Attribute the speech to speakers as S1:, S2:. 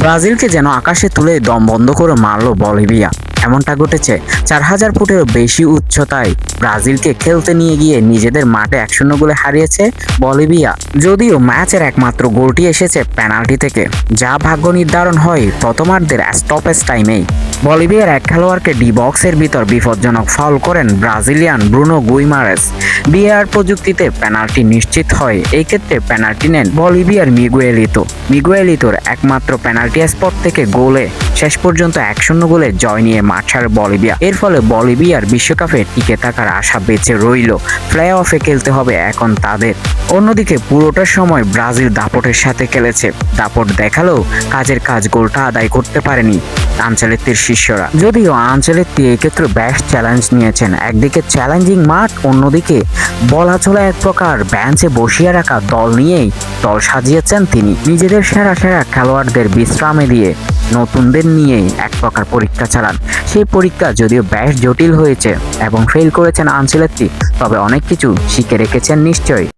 S1: ব্রাজিলকে যেন আকাশে তুলে দম বন্ধ করে মারল বলিভিয়া। এমনটা ঘটেছে চার হাজার ফুটের বেশি উচ্চতায় ব্রাজিলকে খেলতে নিয়ে গিয়ে নিজেদের মাঠে এক শূন্য গোলে হারিয়েছে বলিভিয়া। যদিও ম্যাচের একমাত্র গোলটি এসেছে পেনাল্টি থেকে, যা ভাগ্য নির্ধারণ হয় প্রথমার্ধের স্টপেজ টাইমেই। বলিভিয়ার এক খেলোয়াড়কে ডি বক্সের ভিতর বিপজ্জনক ফাউল করেন ব্রাজিলিয়ান ব্রুনো গুইমারেস। বিআর প্রযুক্তিতে পেনাল্টি নিশ্চিত হয়, এই ক্ষেত্রে পেনাল্টি নেন বলিভিয়ার মিগুয়েলিতো। মিগুয়েলিতোর একমাত্র পেনাল্টি স্পট থেকে গোলে শেষ পর্যন্ত এক শূন্য গোলে জয় নিয়ে মাঠ ছাড়ে বলিভিয়া। এর ফলে বলিভিয়ার বিশ্বকাপে টিকে থাকার আশা বেঁচে রইল। প্লে অফে খেলতে হবে এখন তাদের। অন্যদিকে পুরোটার সময় ব্রাজিল দাপটের সাথে খেলেছে। দাপট দেখালেও কাজের কাজ গোলটা আদায় করতে পারেনি। আঞ্চলিকটির শিষ্যরা। যদিও আঞ্চলিকটি এক্ষেত্রে ক্ষেত্রে বেশ চ্যালেঞ্জ নিয়েছেন। একদিকে চ্যালেঞ্জিং মাঠ, অন্যদিকে বলা চলা এক প্রকার বেঞ্চে বসিয়ে রাখা দল নিয়েই দল সাজিয়েছেন তিনি। নিজেদের সেরা সেরা খেলোয়াড়দের বিশ্রামে দিয়ে নতুনদের নিয়েই এক প্রকার পরীক্ষা চালান। সেই পরীক্ষা যদিও বেশ জটিল হয়েছে এবং ফেল করেছেন আঞ্চলিকটি, তবে অনেক কিছু শিখে রেখেছেন নিশ্চয়ই।